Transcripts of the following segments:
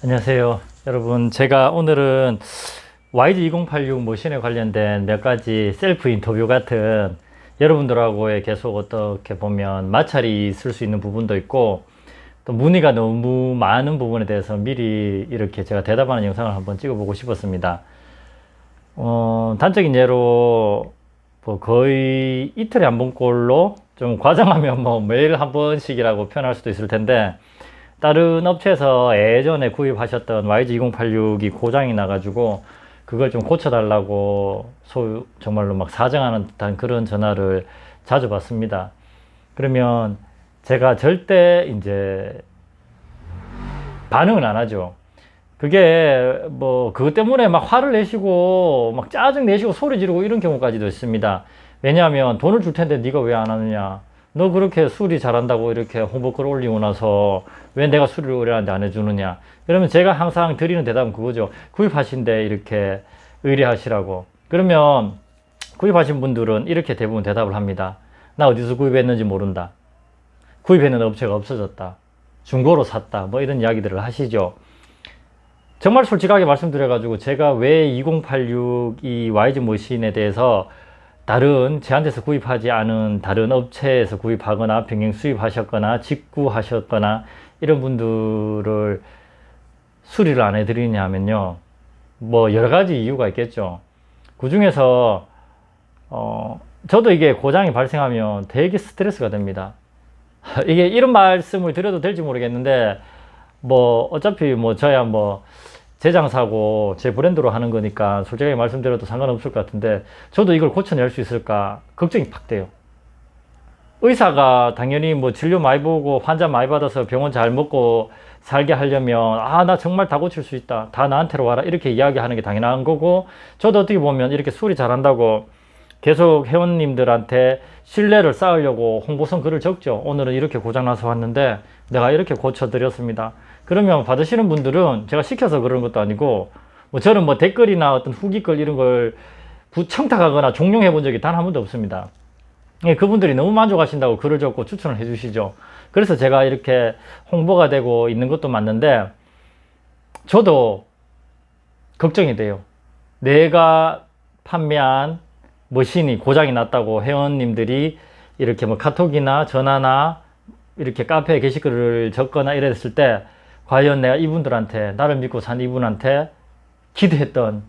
안녕하세요. 여러분, 제가 오늘은 YG2086 머신에 관련된 몇 가지 셀프 인터뷰 같은 여러분들하고의 계속 어떻게 보면 마찰이 있을 수 있는 부분도 있고 또 문의가 너무 많은 부분에 대해서 미리 이렇게 제가 대답하는 영상을 한번 찍어보고 싶었습니다. 어, 단적인 예로 뭐 거의 이틀에 한 번꼴로 좀 과장하면 뭐 매일 한 번씩이라고 표현할 수도 있을 텐데 다른 업체에서 예전에 구입하셨던 YG2086이 고장이 나가지고 그걸 좀 고쳐달라고 소 정말로 막 사정하는 듯한 그런 전화를 자주 받습니다. 그러면 제가 절대 이제 반응을 안 하죠. 그게 뭐 그것 때문에 막 화를 내시고 막 짜증 내시고 소리 지르고 이런 경우까지도 있습니다. 왜냐하면 돈을 줄 텐데 네가 왜 안 하느냐. 너 그렇게 수리 잘한다고 이렇게 홍보글 올리고 나서 왜 내가 수리를 의뢰하는데 안 해주느냐. 그러면 제가 항상 드리는 대답은 그거죠. 구입하신데 이렇게 의뢰하시라고. 그러면 구입하신 분들은 이렇게 대부분 대답을 합니다. 나 어디서 구입했는지 모른다. 구입했는 업체가 없어졌다. 중고로 샀다. 뭐 이런 이야기들을 하시죠. 정말 솔직하게 말씀드려가지고 제가 왜 2086 이 YG 머신에 대해서 다른 제한테서 구입하지 않은 다른 업체에서 구입하거나 병행 수입하셨거나 직구하셨거나 이런 분들을 수리를 안 해드리냐 하면요. 뭐 여러 가지 이유가 있겠죠. 그 중에서 어 저도 이게 고장이 발생하면 되게 스트레스가 됩니다. 이게 이런 말씀을 드려도 될지 모르겠는데 뭐 어차피 뭐 저야 뭐 제 장사고 제 브랜드로 하는 거니까 솔직하게 말씀드려도 상관없을 것 같은데 저도 이걸 고쳐낼 수 있을까 걱정이 팍 돼요. 의사가 당연히 뭐 진료 많이 보고 환자 많이 받아서 병원 잘 먹고 살게 하려면 아 나 정말 다 고칠 수 있다. 다 나한테로 와라. 이렇게 이야기하는 게 당연한 거고 저도 어떻게 보면 이렇게 수리 잘한다고 계속 회원님들한테 신뢰를 쌓으려고 홍보성 글을 적죠. 오늘은 이렇게 고장나서 왔는데 내가 이렇게 고쳐드렸습니다 그러면 받으시는 분들은 제가 시켜서 그런 것도 아니고 뭐 저는 뭐 댓글이나 어떤 후기글 이런 걸 부청탁하거나 종용해 본 적이 단 한 번도 없습니다 예, 그분들이 너무 만족하신다고 글을 적고 추천을 해 주시죠. 그래서 제가 이렇게 홍보가 되고 있는 것도 맞는데, 저도 걱정이 돼요. 내가 판매한 머신이 고장이 났다고 회원님들이 이렇게 뭐 카톡이나 전화나 이렇게 카페에 게시글을 적거나 이랬을 때, 과연 내가 이분들한테, 나를 믿고 산 이분한테 기대했던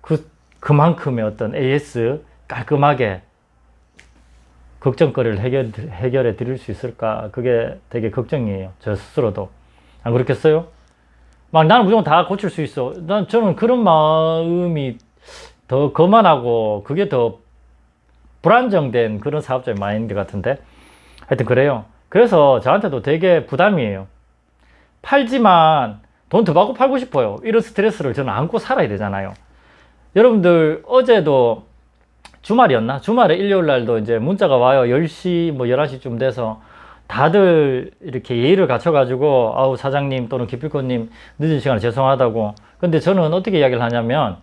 그, 그만큼의 어떤 AS 깔끔하게 걱정거리를 해결, 해결해 드릴 수 있을까? 그게 되게 걱정이에요. 저 스스로도. 안 그렇겠어요? 막 나는 무조건 다 고칠 수 있어. 난 저는 그런 마음이 더 거만하고 그게 더 불안정된 그런 사업자의 마인드 같은데. 하여튼 그래요. 그래서 저한테도 되게 부담이에요. 팔지만 돈 더 받고 팔고 싶어요. 이런 스트레스를 저는 안고 살아야 되잖아요. 여러분들 어제도 주말이었나? 주말에 일요일 날도 이제 문자가 와요. 10시, 뭐 11시쯤 돼서 다들 이렇게 예의를 갖춰가지고, 아우, 사장님 또는 기필코님 늦은 시간에 죄송하다고. 근데 저는 어떻게 이야기를 하냐면,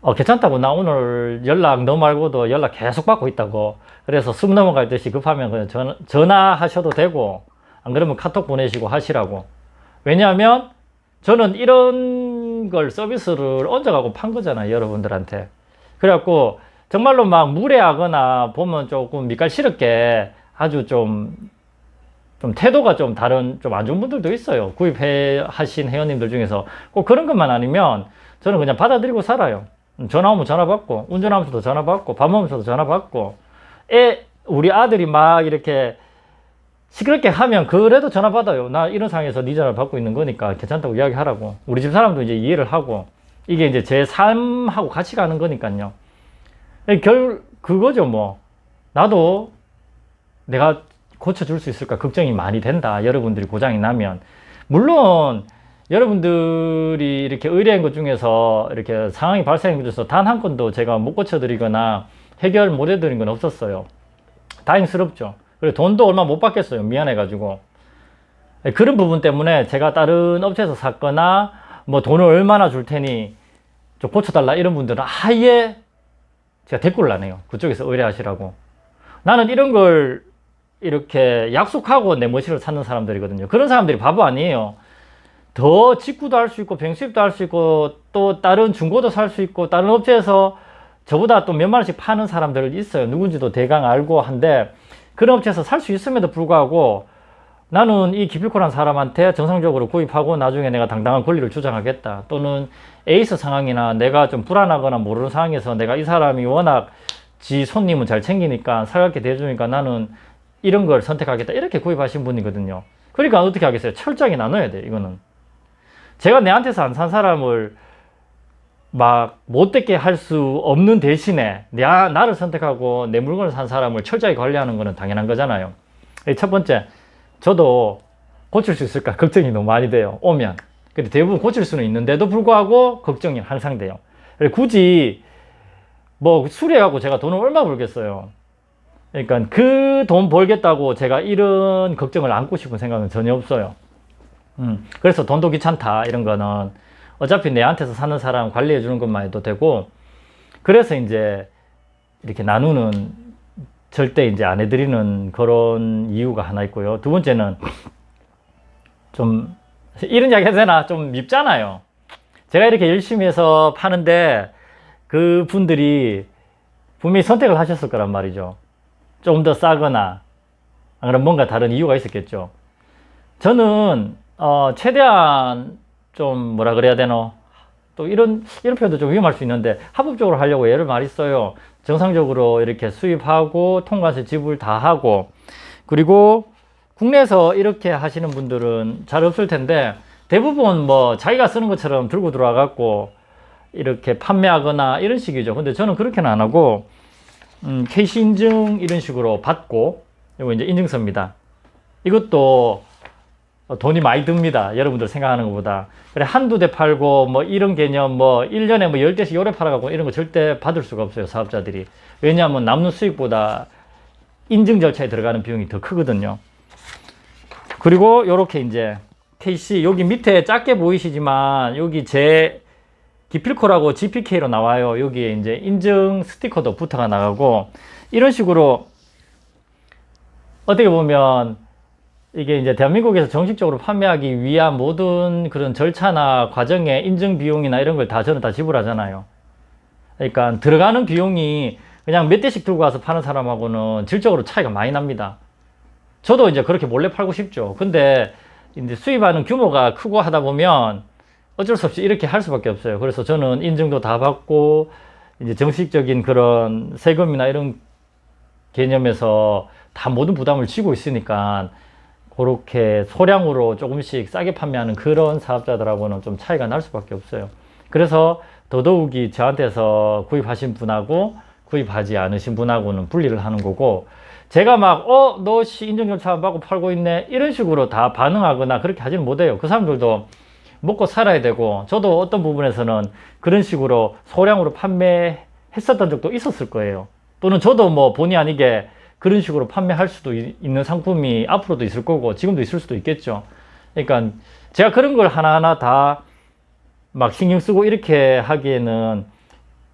어, 괜찮다고. 나 오늘 연락 너 말고도 연락 계속 받고 있다고. 그래서 숨 넘어갈 듯이 급하면 그냥 전, 전화하셔도 되고, 안 그러면 카톡 보내시고 하시라고. 왜냐하면 저는 이런 걸 서비스를 얹어가고 판 거잖아요. 여러분들한테. 그래갖고 정말로 막 무례하거나 보면 조금 밑갈스럽게 아주 좀, 좀 태도가 좀 다른 좀 안 좋은 분들도 있어요. 구입해 하신 회원님들 중에서 꼭 그런 것만 아니면 저는 그냥 받아들이고 살아요. 전화 오면 전화 받고, 운전하면서도 전화 받고, 밥 먹으면서도 전화 받고, 애, 우리 아들이 막 이렇게 시끄럽게 하면 그래도 전화 받아요. 나 이런 상황에서 네 전화를 받고 있는 거니까 괜찮다고 이야기하라고. 우리 집 사람도 이제 이해를 하고, 이게 이제 제 삶하고 같이 가는 거니까요. 결, 그거죠, 뭐. 나도 내가 고쳐줄 수 있을까 걱정이 많이 된다. 여러분들이 고장이 나면. 물론, 여러분들이 이렇게 의뢰한 것 중에서 이렇게 상황이 발생한 것 중에서 단 한 건도 제가 못 고쳐드리거나 해결 못 해드린 건 없었어요. 다행스럽죠. 그리고 돈도 얼마 못 받겠어요. 미안해가지고. 그런 부분 때문에 제가 다른 업체에서 샀거나 뭐 돈을 얼마나 줄 테니 좀 고쳐달라 이런 분들은 아예 제가 댓글을 안 해요. 그쪽에서 의뢰하시라고. 나는 이런 걸 이렇게 약속하고 내 머신을 찾는 사람들이거든요. 그런 사람들이 바보 아니에요. 더 직구도 할 수 있고 병수입도 할 수 있고 또 다른 중고도 살 수 있고 다른 업체에서 저보다 또 몇만 원씩 파는 사람들 있어요. 누군지도 대강 알고 한데 그런 업체에서 살 수 있음에도 불구하고 나는 이 기필코란 사람한테 정상적으로 구입하고 나중에 내가 당당한 권리를 주장하겠다. 또는 에이스 상황이나 내가 좀 불안하거나 모르는 상황에서 내가 이 사람이 워낙 지 손님은 잘 챙기니까 살갑게 대해주니까 나는 이런 걸 선택하겠다. 이렇게 구입하신 분이거든요. 그러니까 어떻게 하겠어요? 철저하게 나눠야 돼, 이거는. 제가 내한테서 안 산 사람을 막 못되게 할 수 없는 대신에 나, 나를 선택하고 내 물건을 산 사람을 철저하게 관리하는 거는 당연한 거잖아요. 첫 번째, 저도 고칠 수 있을까 걱정이 너무 많이 돼요. 오면. 근데 대부분 고칠 수는 있는데도 불구하고 걱정이 항상 돼요. 굳이 뭐 수리해갖고 제가 돈을 얼마 벌겠어요. 그러니까 그 돈 벌겠다고 제가 이런 걱정을 안고 싶은 생각은 전혀 없어요. 음, 그래서 돈도 귀찮다 이런 거는 어차피 내한테서 사는 사람 관리해 주는 것만 해도 되고 그래서 이제 이렇게 나누는 절대 이제 안 해드리는 그런 이유가 하나 있고요. 두 번째는 좀 이런 이야기 해도 되나 좀 밉잖아요. 제가 이렇게 열심히 해서 파는데 그 분들이 분명히 선택을 하셨을 거란 말이죠. 좀더 싸거나 그럼 뭔가 다른 이유가 있었겠죠. 저는 어, 최대한 좀 뭐라 그래야 되노? 또 이런 이런 표현도 좀 위험할 수 있는데 합법적으로 하려고 예를 많이 써요. 정상적으로 이렇게 수입하고 통관세 지불 다 하고 그리고 국내에서 이렇게 하시는 분들은 잘 없을 텐데 대부분 뭐 자기가 쓰는 것처럼 들고 들어와 갖고 이렇게 판매하거나 이런 식이죠. 근데 저는 그렇게는 안 하고 음, KC 인증 이런 식으로 받고 이거 이제 인증서입니다. 이것도 돈이 많이 듭니다. 여러분들 생각하는 것보다. 그래, 한두 대 팔고, 뭐, 이런 개념, 뭐, 1년에 뭐, 10대씩 요래 팔아가고 이런 거 절대 받을 수가 없어요. 사업자들이. 왜냐하면 남는 수익보다 인증 절차에 들어가는 비용이 더 크거든요. 그리고 요렇게 이제, KC, 여기 밑에 작게 보이시지만, 여기 제 기필코라고 GPK로 나와요. 여기에 이제 인증 스티커도 붙어가 나가고, 이런 식으로, 어떻게 보면, 이게 이제 대한민국에서 정식적으로 판매하기 위한 모든 그런 절차나 과정에 인증 비용이나 이런 걸 다 저는 다 지불하잖아요. 그러니까 들어가는 비용이 그냥 몇 대씩 들고 와서 파는 사람하고는 질적으로 차이가 많이 납니다. 저도 이제 그렇게 몰래 팔고 싶죠. 근데 이제 수입하는 규모가 크고 하다 보면 어쩔 수 없이 이렇게 할 수밖에 없어요. 그래서 저는 인증도 다 받고 이제 정식적인 그런 세금이나 이런 개념에서 다 모든 부담을 지고 있으니까 그렇게 소량으로 조금씩 싸게 판매하는 그런 사업자들하고는 좀 차이가 날 수밖에 없어요. 그래서 더더욱이 저한테서 구입하신 분하고 구입하지 않으신 분하고는 분리를 하는 거고 제가 막, 어, 너 씨, 인증 절차 안 받고 팔고 있네. 이런 식으로 다 반응하거나 그렇게 하지는 못해요. 그 사람들도 먹고 살아야 되고, 저도 어떤 부분에서는 그런 식으로 소량으로 판매했었던 적도 있었을 거예요. 또는 저도 뭐 본의 아니게 그런 식으로 판매할 수도 이- 있는 상품이 앞으로도 있을 거고 지금도 있을 수도 있겠죠. 그러니까 제가 그런 걸 하나하나 다 막 신경 쓰고 이렇게 하기에는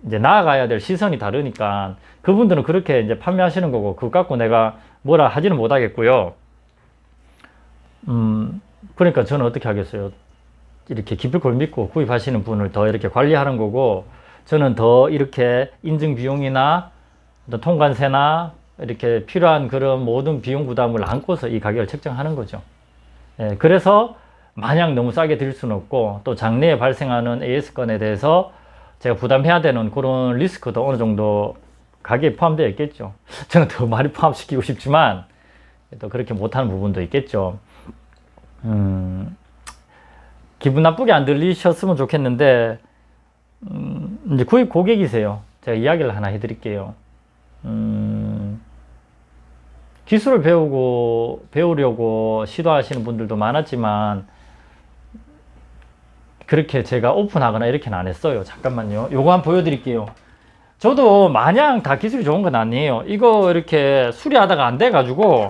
이제 나아가야 될 시선이 다르니까 그분들은 그렇게 이제 판매하시는 거고 그거 갖고 내가 뭐라 하지는 못하겠고요. 음, 그러니까 저는 어떻게 하겠어요? 이렇게 기필코를 믿고 구입하시는 분을 더 이렇게 관리하는 거고 저는 더 이렇게 인증 비용이나 통관세나 이렇게 필요한 그런 모든 비용 부담을 안고서 이 가격을 책정하는 거죠. 예, 그래서 마냥 너무 싸게 드릴 수는 없고 또 장래에 발생하는 AS건에 대해서 제가 부담해야 되는 그런 리스크도 어느 정도 가격에 포함되어 있겠죠. 저는 더 많이 포함시키고 싶지만 또 그렇게 못하는 부분도 있겠죠. 음, 기분 나쁘게 안 들리셨으면 좋겠는데 음, 이제 구입 고객이세요. 제가 이야기를 하나 해드릴게요. 음, 기술을 배우고 배우려고 시도하시는 분들도 많았지만 그렇게 제가 오픈하거나 이렇게는 안 했어요. 잠깐만요. 요거 한번 보여드릴게요. 저도 마냥 다 기술이 좋은 건 아니에요. 이거 이렇게 수리하다가 안 돼가지고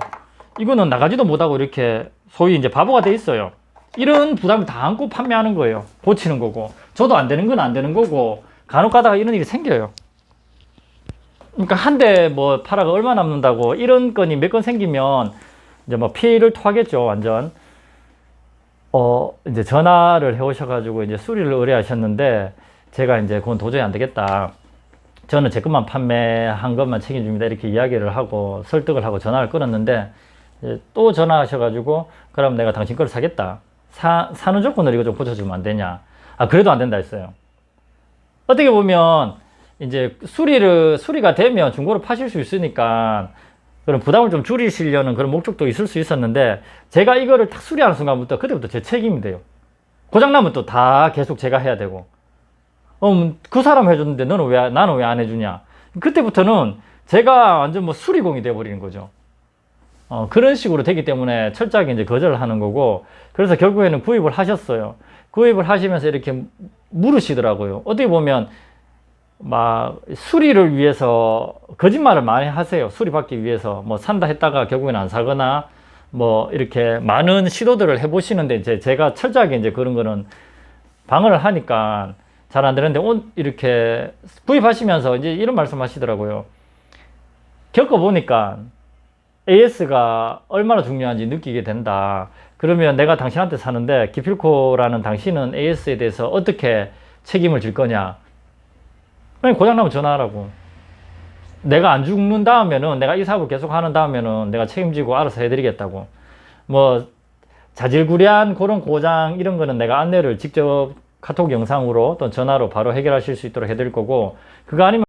이거는 나가지도 못하고 이렇게 소위 이제 바보가 돼 있어요. 이런 부담을 다 안고 판매하는 거예요. 고치는 거고. 저도 안 되는 건 안 되는 거고 간혹 가다가 이런 일이 생겨요. 그러니까 한 대뭐 팔아가 얼마 남는다고 이런 건이 몇 건 생기면 이제 뭐 피해를 토하겠죠 완전 어, 이제 전화를 해 오셔가지고 이제 수리를 의뢰하셨는데 제가 이제 그건 도저히 안 되겠다. 저는 제 것만 판매한 것만 책임집니다. 이렇게 이야기를 하고 설득을 하고 전화를 끊었는데 또 전화하셔가지고 그럼 내가 당신 걸 사겠다. 사, 사는 조건을 이거 좀 고쳐주면 안 되냐. 아, 그래도 안 된다 했어요. 어떻게 보면 이제 수리를, 수리가 되면 중고로 파실 수 있으니까 그런 부담을 좀 줄이시려는 그런 목적도 있을 수 있었는데 제가 이거를 딱 수리하는 순간부터 그때부터 제 책임이 돼요. 고장 나면 또 다 계속 제가 해야 되고. 어, 음, 그 사람 해줬는데 너는 왜, 나는 왜 안 해주냐. 그때부터는 제가 완전 뭐 수리공이 돼버리는 거죠. 어, 그런 식으로 되기 때문에 철저하게 이제 거절을 하는 거고, 그래서 결국에는 구입을 하셨어요. 구입을 하시면서 이렇게 물으시더라고요. 어떻게 보면, 막, 수리를 위해서 거짓말을 많이 하세요. 수리받기 위해서. 뭐, 산다 했다가 결국에는 안 사거나, 뭐, 이렇게 많은 시도들을 해보시는데, 이제 제가 철저하게 이제 그런 거는 방어를 하니까 잘 안 되는데, 온, 이렇게 구입하시면서 이제 이런 말씀 하시더라고요. 겪어보니까 AS가 얼마나 중요한지 느끼게 된다. 그러면 내가 당신한테 사는데 기필코라는 당신은 AS에 대해서 어떻게 책임을 질 거냐? 그냥 고장나면 전화하라고. 내가 안 죽는다 하면은 내가 이 사업을 계속 하는 다음에는 내가 책임지고 알아서 해드리겠다고. 뭐 자질구레한 그런 고장 이런 거는 내가 안내를 직접 카톡 영상으로 또 전화로 바로 해결하실 수 있도록 해드릴 거고 그거 아니면